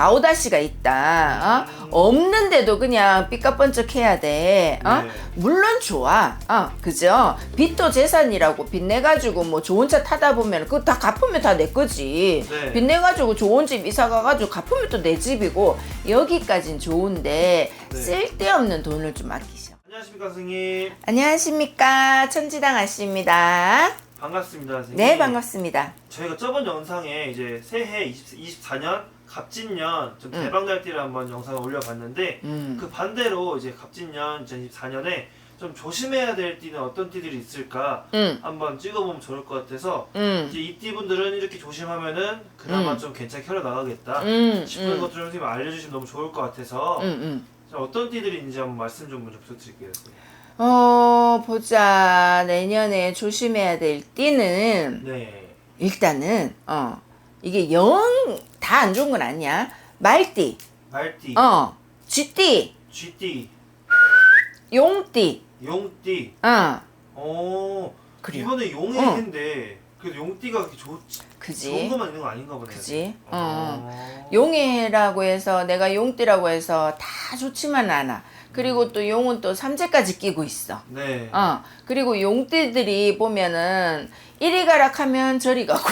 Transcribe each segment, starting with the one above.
가오다시가 있다. 어? 없는데도 그냥 삐까뻔쩍 해야 돼. 어? 네. 물론 좋아. 어, 그죠? 빚도 재산이라고 빚내가지고 뭐 좋은 차 타다 보면 그거 다 갚으면 다 내 거지. 네. 빚내가지고 좋은 집 이사 가가지고 갚으면 또 내 집이고 여기까진 좋은데 네. 쓸데없는 돈을 좀 아끼셔. 안녕하십니까 선생님 안녕하십니까 천지당 아씨입니다. 반갑습니다 선생님 네 반갑습니다. 저희가 저번 영상에 이제 새해 20, 24년 갑진년 좀 음. 대박 날 때를 한번 영상을 올려봤는데 음. 그 반대로 이제 갑진년 2024년에 좀 조심해야 될 띠는 어떤 띠들이 있을까 음. 한번 찍어보면 좋을 것 같아서 음. 이제 이 띠분들은 이렇게 조심하면은 그나마 음. 좀 괜찮게 흘러 나가겠다 음. 싶은 음. 것들을 선생님 알려주시면 너무 좋을 것 같아서 음. 음. 자, 어떤 띠들이 있는지 한번 말씀 좀 먼저 부탁드릴게요. 어, 보자. 내년에 조심해야 될 띠는, 네 일단은, 어, 이게 영 다 안 좋은 건 아니야. 말띠, 말띠 어, 쥐띠, 쥐띠 용띠, 용띠 어, 어 그래요. 이번에 용의 어. 해인데 그래도 용띠가 그렇게 좋, 좋은 그지? 것만 있는 거 아닌가 보네. 그지? 어. 어. 용해라고 해서 내가 용띠라고 해서 다 좋지만 않아. 그리고 또 용은 또 삼재까지 끼고 있어. 네. 어, 그리고 용띠들이 보면은 이리 가락하면 저리 가고,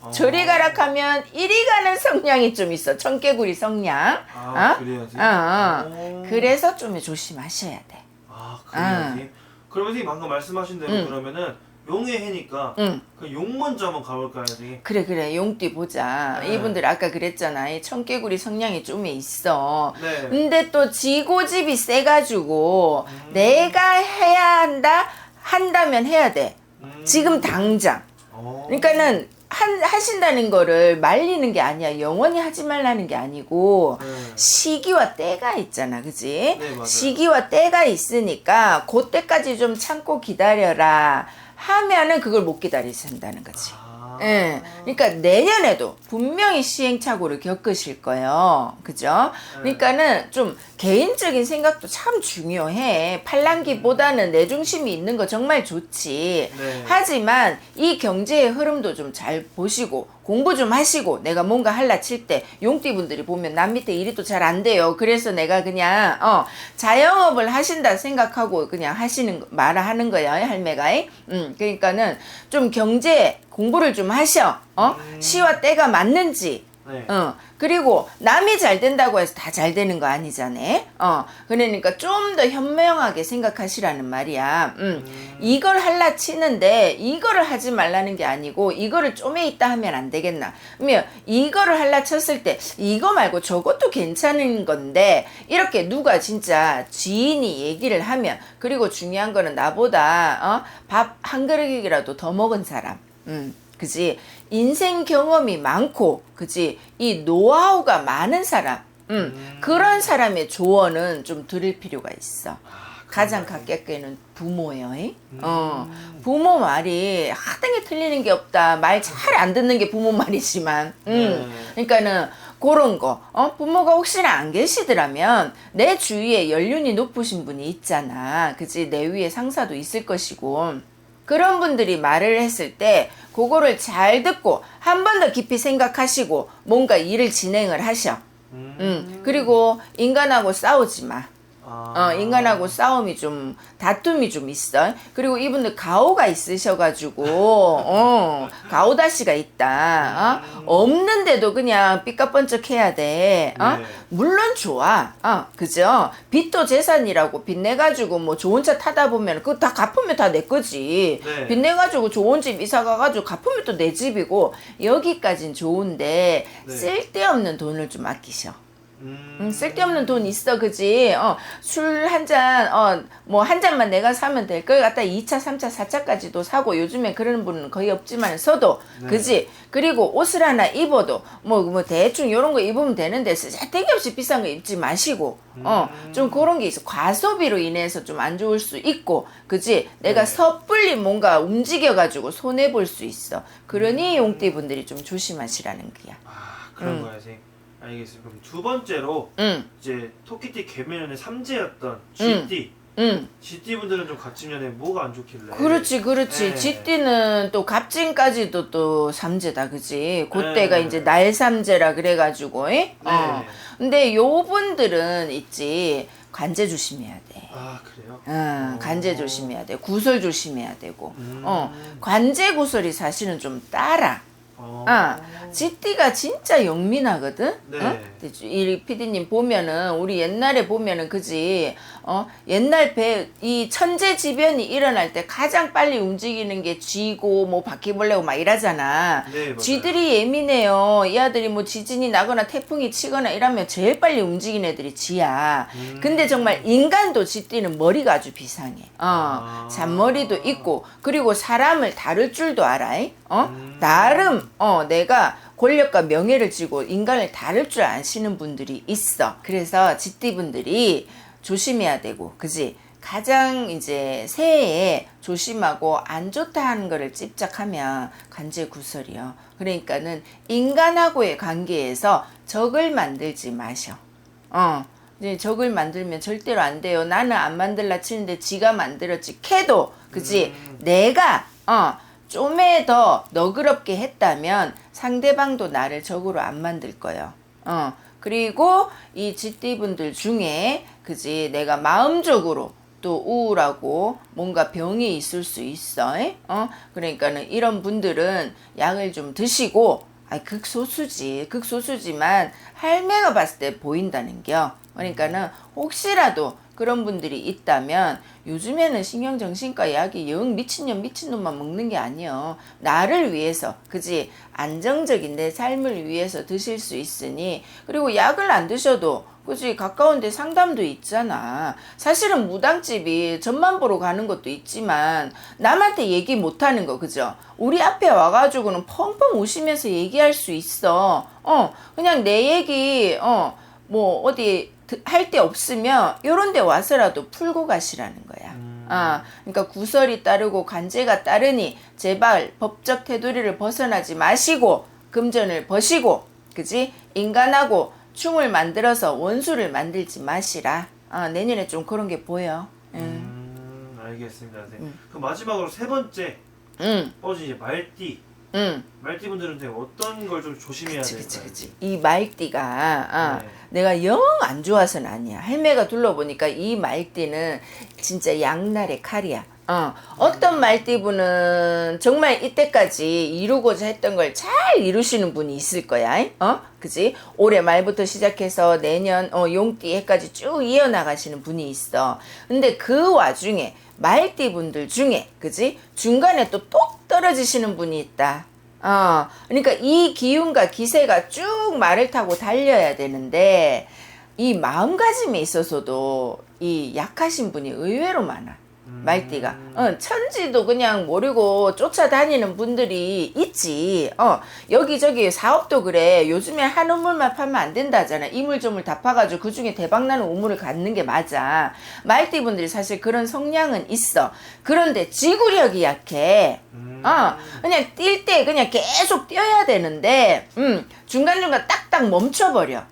어. 저리 가락하면 이리 가는 성향이 좀 있어. 청개구리 성향. 아 어? 그래요. 어, 어. 오. 그래서 좀 조심하셔야 돼. 아 아. 그래요. 선생님. 그러면 선생님 방금 말씀하신 대로 응. 그러면은 용의 해니까 응. 그 용 먼저 한번 가볼까요, 선생님? 그래 그래 용띠 보자. 네. 이분들 아까 그랬잖아. 이 청개구리 성향이 좀 있어. 네. 근데 또 지고집이 세가지고 음. 내가 해야 한다 한다면 해야 돼. 음. 지금 당장. 어. 그러니까는 한, 하신다는 거를 말리는 게 아니야. 영원히 하지 말라는 게 아니고 네. 시기와 때가 있잖아. 그지? 네. 시기와 때가 있으니까 그때까지 좀 참고 기다려라 하면은 그걸 못 기다리신다는 거지. 아. 예. 그러니까 내년에도 분명히 시행착오를 겪으실 거예요. 그죠? 네. 그러니까는 좀 개인적인 생각도 참 중요해. 팔랑기보다는 내 중심이 있는 거 정말 좋지. 네. 하지만 이 경제의 흐름도 좀 잘 보시고 공부 좀 하시고 내가 뭔가 할라 칠 때 용띠분들이 보면 남 밑에 일이 또 잘 안 돼요. 그래서 내가 그냥 어 자영업을 하신다 생각하고 그냥 하시는 거- 말을 하는 거야 할매가. 음 그러니까는 좀 경제 공부를 좀 하셔. 어 음. 시와 때가 맞는지 네. 어, 그리고 남이 잘 된다고 해서 다 잘 되는 거 아니잖아. 어, 그러니까 좀 더 현명하게 생각하시라는 말이야. 음, 이걸 할라 치는데 이거를 하지 말라는 게 아니고 이거를 좀에 있다 하면 안 되겠나. 그러면 이거를 할라 쳤을 때 이거 말고 저것도 괜찮은 건데 이렇게 누가 진짜 지인이 얘기를 하면 그리고 중요한 거는 나보다 어, 밥 한 그릇이라도 더 먹은 사람. 음. 그지? 인생 경험이 많고 그지? 이 노하우가 많은 사람 음, 그런 사람의 조언은 좀 들을 필요가 있어. 가장 가깝게는 부모예요 이? 어, 부모 말이 하등에 틀리는 게 없다. 말 잘 안 듣는 게 부모 말이지만 음, 그러니까는 그런 거 어? 부모가 혹시나 안 계시더라면 내 주위에 연륜이 높으신 분이 있잖아. 그지? 내 위에 상사도 있을 것이고 그런 분들이 말을 했을 때 그거를 잘 듣고 한 번 더 깊이 생각하시고 뭔가 일을 진행을 하셔. 음. 음. 그리고 인간하고 싸우지 마. 아. 어, 인간하고 싸움이 좀 다툼이 좀 있어. 그리고 이분들 가오가 있으셔가지고 어, 가오다시가 있다. 어? 없는데도 그냥 삐까뻔쩍 해야 돼. 어? 네. 물론 좋아. 어, 그죠? 빚도 재산이라고 빚내가지고 뭐 좋은 차 타다 보면 그거 다 갚으면 다 내 거지. 네. 빚내가지고 좋은 집 이사 가가지고 갚으면 또 내 집이고 여기까진 좋은데 네. 쓸데없는 돈을 좀 아끼셔. 음. 음, 쓸데없는 돈 있어, 그지? 어, 술 한 잔, 어, 뭐 한 잔만 내가 사면 될걸 갖다 2차, 3차, 4차까지도 사고 요즘에 그런 분은 거의 없지만 써도, 네. 그지? 그리고 옷을 하나 입어도 뭐, 뭐 대충 요런 거 입으면 되는데 쓸데기 없이 비싼 거 입지 마시고, 어, 음. 좀 그런 게 있어. 과소비로 인해서 좀 안 좋을 수 있고, 그지? 내가 네. 섣불리 뭔가 움직여가지고 손해볼 수 있어. 그러니 용띠분들이 좀 조심하시라는 거야. 아 그런 음. 거야, 선생님. 알겠습니다. 그럼 두 번째로 응, 이제 토끼띠 개면의 삼재였던 쥐띠 응. GT 분들은 좀 갑진년에 뭐가 안 좋길래? 그렇지, 그렇지. 네. 쥐띠는 또 갑진까지도 또 삼재다, 그지? 그때가 네. 이제 날 삼재라 그래가지고, 에? 네. 어. 근데 요 분들은 있지, 관제 조심해야 돼. 아 그래요? 응, 관제 조심해야 돼. 구설 조심해야 되고. 음. 어, 관제 구설이 사실은 좀 따라. 어. 아, 쥐띠가 진짜 영민하거든. 네. 어? 이 피디님 보면은 우리 옛날에 보면은 그지. 어 옛날 배 이 천재지변이 일어날 때 가장 빨리 움직이는 게 쥐고 뭐 바퀴벌레고 막 이러잖아. 네. 쥐들이 예민해요. 이 아들이 뭐 지진이 나거나 태풍이 치거나 이러면 제일 빨리 움직이는 애들이 쥐야. 음. 근데 정말 인간도 쥐띠는 머리가 아주 비상해. 어, 아. 잔머리도 있고 그리고 사람을 다룰 줄도 알아. 어, 음. 나름 어 내가 권력과 명예를 쥐고 인간을 다룰 줄 아시는 분들이 있어. 그래서 쥐띠분들이 조심해야 되고, 그지? 가장 이제 새해에 조심하고 안 좋다 하는 거를 집착하면 관제 구설이요. 그러니까는 인간하고의 관계에서 적을 만들지 마셔. 어. 이제 적을 만들면 절대로 안 돼요. 나는 안 만들라 치는데 지가 만들었지. 캐도 그지? 내가 어 좀에 더 너그럽게 했다면 상대방도 나를 적으로 안 만들 거예요. 어 그리고 이 쥐띠분들 중에 그지 내가 마음적으로 또 우울하고 뭔가 병이 있을 수 있어. 에? 어 그러니까는 이런 분들은 약을 좀 드시고 아 극소수지 극소수지만 할매가 봤을 때 보인다는 겨. 그러니까는 혹시라도 그런 분들이 있다면 요즘에는 신경정신과 약이 영 미친년 미친놈만 먹는 게 아니요 나를 위해서 그지? 안정적인 내 삶을 위해서 드실 수 있으니 그리고 약을 안 드셔도 그지? 가까운데 상담도 있잖아. 사실은 무당집이 전만 보러 가는 것도 있지만 남한테 얘기 못하는 거 그죠? 우리 앞에 와가지고는 펑펑 우시면서 얘기할 수 있어. 어 그냥 내 얘기 어 뭐 어디 할 데 없으면 요런 데 와서라도 풀고 가시라는 거야. 음. 아, 그러니까 구설이 따르고 관제가 따르니 제발 법적 테두리를 벗어나지 마시고 금전을 버시고 그지 인간하고 충을 만들어서 원수를 만들지 마시라. 아, 내년에 좀 그런 게 보여. 응, 음, 알겠습니다. 네. 음. 그럼 마지막으로 세 번째 응, 뻗은 이제 말띠. 응. 말띠 분들은 되게 어떤 걸 좀 조심해야 그치, 될까요? 그치, 그치. 이 말띠가 아, 네. 내가 영 안 좋아서는 아니야. 할매가 둘러보니까 이 말띠는 진짜 양날의 칼이야. 어, 어떤 말띠분은 정말 이때까지 이루고자 했던 걸 잘 이루시는 분이 있을 거야. 어? 그지? 올해 말부터 시작해서 내년 어, 용띠 해까지 쭉 이어나가시는 분이 있어. 근데 그 와중에 말띠 분들 중에 그지? 중간에 또 똑 떨어지시는 분이 있다. 어, 그러니까 이 기운과 기세가 쭉 말을 타고 달려야 되는데 이 마음가짐에 있어서도 이 약하신 분이 의외로 많아. 말띠가. 어, 천지도 그냥 모르고 쫓아다니는 분들이 있지. 어, 여기저기 사업도 그래. 요즘에 한 우물만 파면 안 된다잖아. 이물저물 다 파가지고 그 중에 대박나는 우물을 갖는 게 맞아. 말띠 분들이 사실 그런 성향은 있어. 그런데 지구력이 약해. 음. 어, 그냥 뛸 때 그냥 계속 뛰어야 되는데, 음, 중간중간 딱딱 멈춰버려.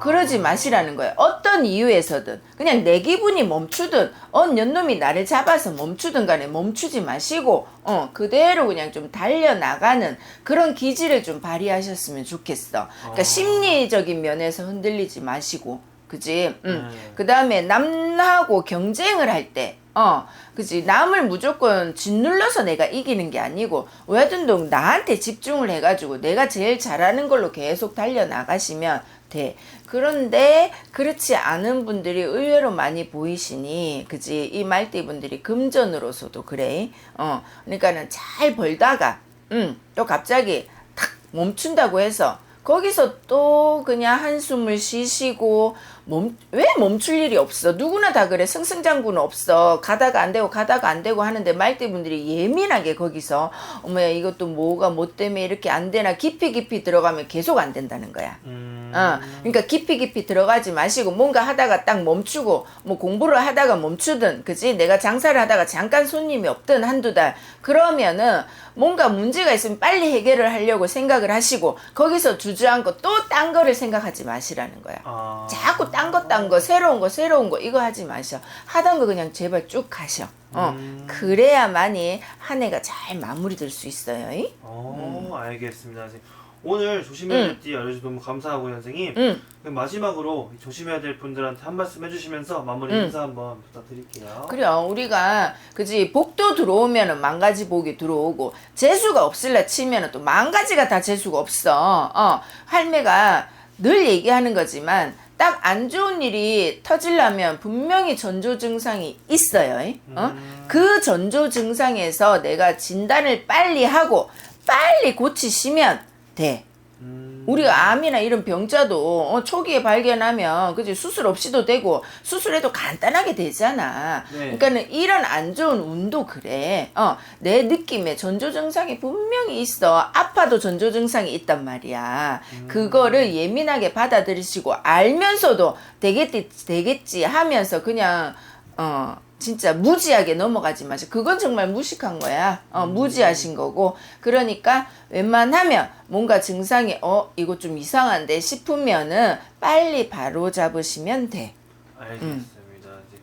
그러지 마시라는 거예요. 어떤 이유에서든. 그냥 내 기분이 멈추든, 언 연놈이 나를 잡아서 멈추든 간에 멈추지 마시고, 어, 그대로 그냥 좀 달려나가는 그런 기질을 좀 발휘하셨으면 좋겠어. 그러니까 아. 심리적인 면에서 흔들리지 마시고, 그지? 음. 네. 그 다음에 남하고 경쟁을 할 때, 어, 그지. 남을 무조건 짓눌러서 내가 이기는 게 아니고, 왜든동 나한테 집중을 해가지고 내가 제일 잘하는 걸로 계속 달려나가시면 돼. 그런데 그렇지 않은 분들이 의외로 많이 보이시니, 그지. 이 말띠 분들이 금전으로서도 그래. 어, 그러니까는 잘 벌다가, 음, 또 갑자기 탁 멈춘다고 해서, 거기서 또 그냥 한숨을 쉬시고 멈, 왜 멈출 일이 없어? 누구나 다 그래. 승승장구는 없어. 가다가 안 되고 가다가 안 되고 하는데 말띠분들이 예민하게 거기서 어머야 이것도 뭐가 뭐 때문에 이렇게 안 되나 깊이 깊이 들어가면 계속 안 된다는 거야. 음. 어, 그러니까 깊이 깊이 들어가지 마시고 뭔가 하다가 딱 멈추고 뭐 공부를 하다가 멈추든 그지 내가 장사를 하다가 잠깐 손님이 없든 한두 달 그러면은 뭔가 문제가 있으면 빨리 해결을 하려고 생각을 하시고 거기서 주저 주저앉고 또 딴 거를 생각하지 마시라는 거야. 아. 자꾸 딴 거 딴 거 새로운 거 새로운 거 이거 하지 마셔. 하던 거 그냥 제발 쭉 가셔. 어 음. 그래야만이 한 해가 잘 마무리될 수 있어요. 이? 어, 알겠습니다. 선생님. 오늘 조심해야 될 띠 알려주셔서 너무 감사하고요, 선생님. 응. 그럼 마지막으로 조심해야 될 분들한테 한 말씀 해주시면서 마무리 응. 인사 한번 부탁드릴게요. 그래요. 우리가 그지 복도 들어오면은 만 가지 복이 들어오고 재수가 없을라 치면은 또만 가지가 다 재수가 없어. 어 할매가 늘 얘기하는 거지만 딱 안 좋은 일이 터지려면 분명히 전조 증상이 있어요. 이? 어? 음. 그 전조 증상에서 내가 진단을 빨리 하고 빨리 고치시면 돼. 음, 우리가 암이나 이런 병자도 어, 초기에 발견하면 그지 수술 없이도 되고 수술해도 간단하게 되잖아. 네. 그러니까는 이런 안 좋은 운도 그래. 어, 내 느낌에 전조 증상이 분명히 있어. 아파도 전조 증상이 있단 말이야. 그거를 예민하게 받아들이시고 알면서도 되겠지 되겠지 하면서 그냥 어 진짜 무지하게 넘어가지 마세요. 그건 정말 무식한 거야. 어, 무지하신 거고. 그러니까 웬만하면 뭔가 증상이 어 이거 좀 이상한데 싶으면은 빨리 바로 잡으시면 돼. 알겠습니다. 이제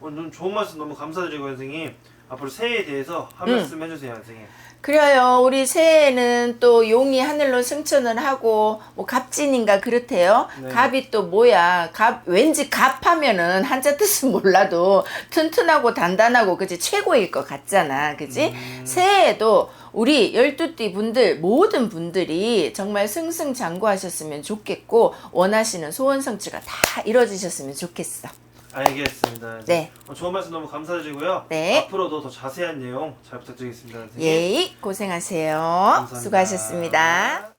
오늘 좀 좋은 말씀 너무 감사드리고 선생님. 앞으로 새해에 대해서 한 응. 말씀 해주세요, 선생님. 그래요. 우리 새해에는 또 용이 하늘로 승천을 하고 뭐 갑진인가 그렇대요. 네. 갑이 또 뭐야? 갑 왠지 갑하면은 한자 뜻은 몰라도 튼튼하고 단단하고 그지 최고일 것 같잖아. 그지? 새해에도 우리 열두 띠 분들 모든 분들이 정말 승승장구하셨으면 좋겠고 원하시는 소원 성취가 다 이루어지셨으면 좋겠어. 알겠습니다. 네. 어, 좋은 말씀 너무 감사드리고요. 네. 앞으로도 더 자세한 내용 잘 부탁드리겠습니다, 선생님. 예이 고생하세요. 감사합니다. 수고하셨습니다.